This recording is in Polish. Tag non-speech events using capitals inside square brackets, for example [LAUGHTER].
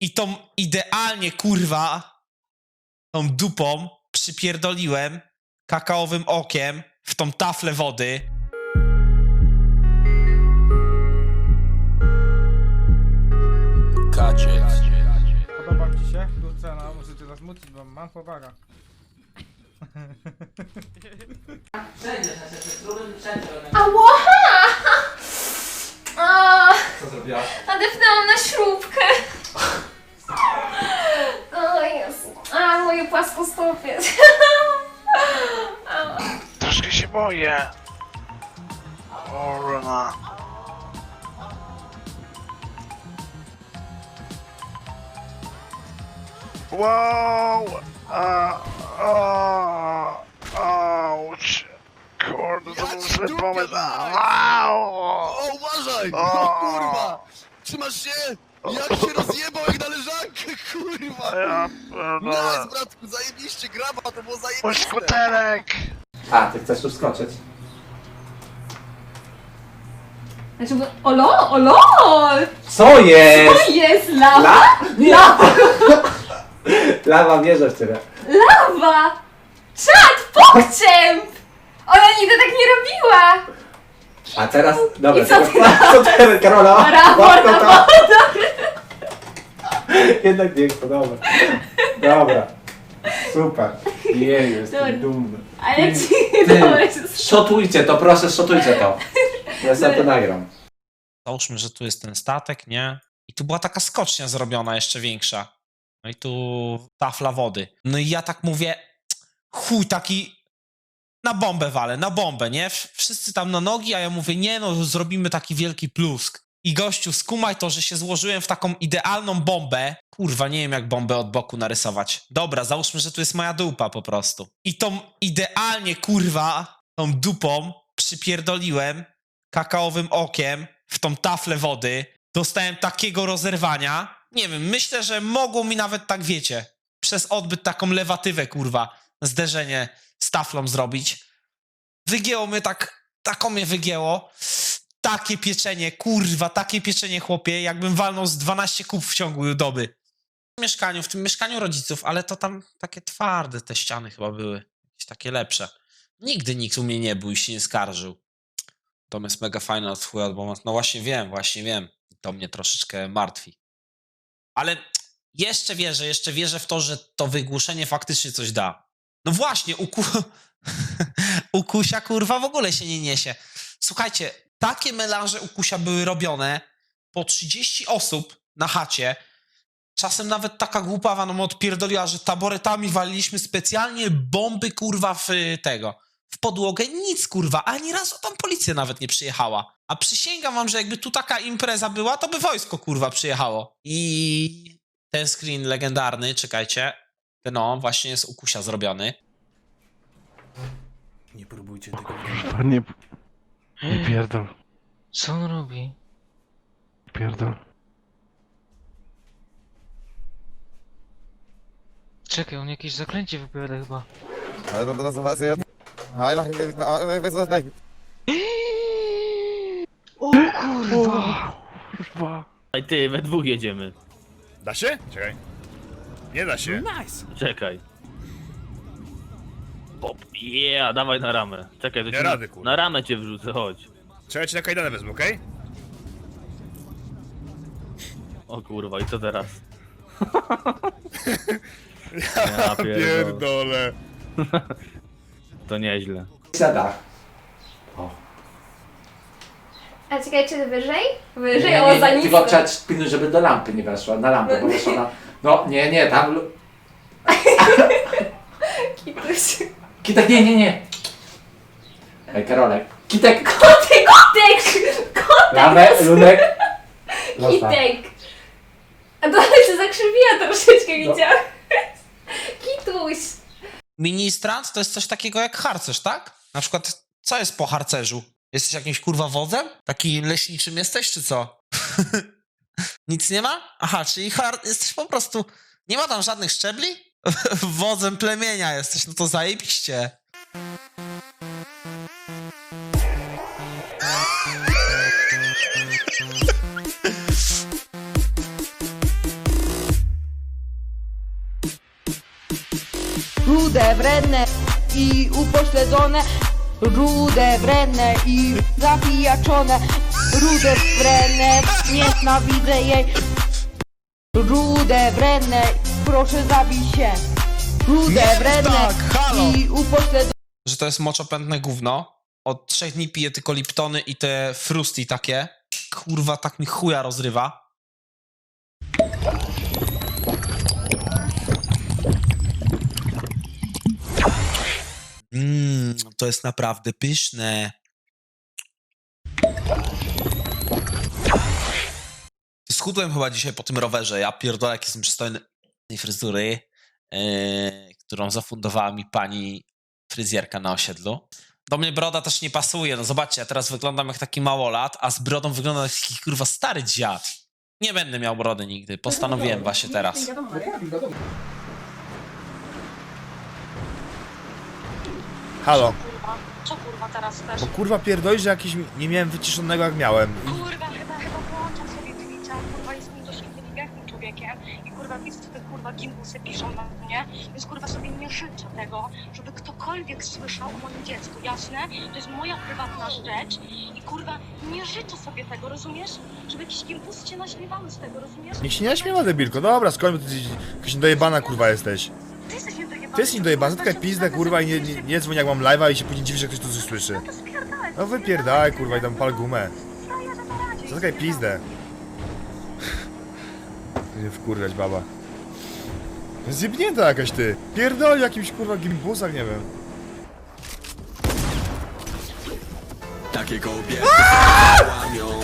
I tą idealnie, kurwa, tą dupą przypierdoliłem kakaowym okiem w tą taflę wody. Kaciec. Podoba ci się? Luciana, muszę cię zasmucić, bo mam powagę. Ała! A, Co zrobiłaś? nadepnęłam na śrubkę. A, moje płaskostopie. Troszkę się boję. Kurna. Wow! A, a, auć. Kurde, to był zły pomysł. Au! O, uważaj! O! O, kurwa! Trzymasz się? Jak się rozjebał jak na leżankę, kurwa! Ja Nice, pierdolę. bratku, zajebiście, graba, to było Mój zajebiste! skuterek! A, ty chcesz tu wskoczyć? Znaczy, bo... O lol, o lol! Co jest? To jest lawa? La? Nie! [LAUGHS] Lawa wierzę w ciebie. Lawa! Czad, pokczem! Ona nigdy tak nie robiła! A teraz, dobra, I co teraz, ty [LAUGHS] co teraz, Karola? Raport Łapko na to. [LAUGHS] Jednak chcę, dobra. Dobra. Super. Jej, jestem Dobra. dumny. Ale ci... Ty, [LAUGHS] Dobra, szotujcie to, proszę, szotujcie to. Ja sobie to nagram. Załóżmy, że tu jest ten statek, nie? I tu była taka skocznia zrobiona, jeszcze większa. No i tu tafla wody. No i ja tak mówię, chuj, taki na bombę walę, na bombę, nie? Wszyscy tam na nogi, a ja mówię, nie no, zrobimy taki wielki plusk. I gościu, skumaj to, że się złożyłem w taką idealną bombę. Kurwa, nie wiem jak bombę od boku narysować. Dobra, załóżmy, że tu jest moja dupa po prostu. I tą idealnie, kurwa, tą dupą przypierdoliłem kakaowym okiem w tą taflę wody. Dostałem takiego rozerwania. Nie wiem, myślę, że mogło mi nawet tak, wiecie, przez odbyt taką lewatywę, kurwa, zderzenie z taflą zrobić. Wygięło mnie tak, taką mnie wygięło. Takie pieczenie, kurwa, takie pieczenie, chłopie, jakbym walnął z 12 kup w ciągu doby. W mieszkaniu, w tym mieszkaniu rodziców, ale to tam takie twarde te ściany chyba były. Jakieś takie lepsze. Nigdy nikt u mnie nie był i się nie skarżył. Tom jest mega fajny od chuja, bo no właśnie wiem, właśnie wiem. To mnie troszeczkę martwi. Ale jeszcze wierzę, jeszcze wierzę w to, że to wygłuszenie faktycznie coś da. No właśnie, u, ku... u [LAUGHS] Kusia kurwa w ogóle się nie niesie. Słuchajcie, takie melanże u Kusia były robione po 30 osób na chacie. Czasem nawet taka głupawa nam odpierdoliła, że taboretami waliliśmy specjalnie bomby kurwa w y, tego w podłogę, nic kurwa, ani razu tam policja nawet nie przyjechała. A przysięgam wam, że jakby tu taka impreza była, to by wojsko kurwa przyjechało. I ten screen legendarny, czekajcie, no właśnie jest u Kusia zrobiony. Nie próbujcie tego. Nie, nie pierdol. Co on robi? Pierdol. Czekaj, on jakieś zaklęcie wypowiada chyba. Ale to teraz was jest... Ale O kurwa! Kurwa. Ej ty, we dwóch jedziemy. Da się? Czekaj. Nie da się. Czekaj. Pop, yeah, dawaj na ramę. Czekaj, to Nie cię rady, kurwa. Na ramę cię wrzucę, chodź. Czekaj, cię na kajdanę wezmę, okej? O kurwa, i co teraz? [LAUGHS] Ja pierdolę. pierdolę. [LAUGHS] To nieźle. Siada. A czekaj, czy wyżej? Wyżej, Nie, o, za nisko. Tylko trzeba pilnuj, żeby do lampy nie weszła, na lampę, bo weszła na... No, nie, nie, tam... [LAUGHS] Kituś. Kitek, nie, nie, nie. Ej, Karolek. Kitek! Kotek, kotek! Kotek! Lawę, lunek. Zostaw. Kitek! A to ale się zakrzywiła troszeczkę, No. Kituś! Ministrant to jest coś takiego jak harcerz, tak? Na przykład, co jest po harcerzu? Jesteś jakimś kurwa wodzem? Taki leśniczym jesteś, czy co? [LAUGHS] Nic nie ma? Aha, czyli har- jesteś po prostu... Nie ma tam żadnych szczebli? [LAUGHS] Wodzem plemienia jesteś, no to zajebiście. rude, wredne i upośledzone, rude, wredne i zapijaczone, rude, wredne, [LAUGHS] nienawidzę jej, rude, wredne proszę zabij się, rude, wredne tak, halo! i upośledzone. Że to jest moczopędne gówno. Od trzech dni piję tylko Liptony i te frusti takie. Kurwa, tak mi chuja rozrywa. Mmm, to jest naprawdę pyszne. Schudłem chyba dzisiaj po tym rowerze. Ja pierdolę, jak jestem przystojny tej fryzury, yy, którą zafundowała mi pani fryzjerka na osiedlu. Do mnie broda też nie pasuje. No zobaczcie, ja teraz wyglądam jak taki małolat, a z brodą wyglądam jak taki kurwa stary dziad. Nie będę miał brody nigdy. Postanowiłem właśnie teraz. Halo. Co kurwa teraz też? Bo kurwa pierdolisz, że jakiś nie miałem wyciszonego jak miałem. Kurwa, kurwa co te kurwa gimbusy piszą na mnie, więc kurwa sobie nie życzę tego, żeby ktokolwiek słyszał o moim dziecku, jasne? To jest moja prywatna rzecz i kurwa nie życzę sobie tego, rozumiesz? Żeby jakieś gimbusy cię naśmiewały z tego, rozumiesz? Niech się nie śmiewa debilko, dobra, skąd ty jakaś dojebana kurwa jesteś. Ty jesteś niedojebany. Ty jesteś niedojebana, zatkaj pizdę kurwa i nie, nie, nie dzwoń jak mam live'a i się później dziwisz, że ktoś tu coś słyszy. No to spierdalaj. No wypierdaj kurwa i tam pal gumę. Razie. Zatkaj pizdę. Nie wkurwiać baba. Zjebnięta jakaś ty. Pierdol jakimś kurwa gimbusach, nie wiem. Takie kobiety łamią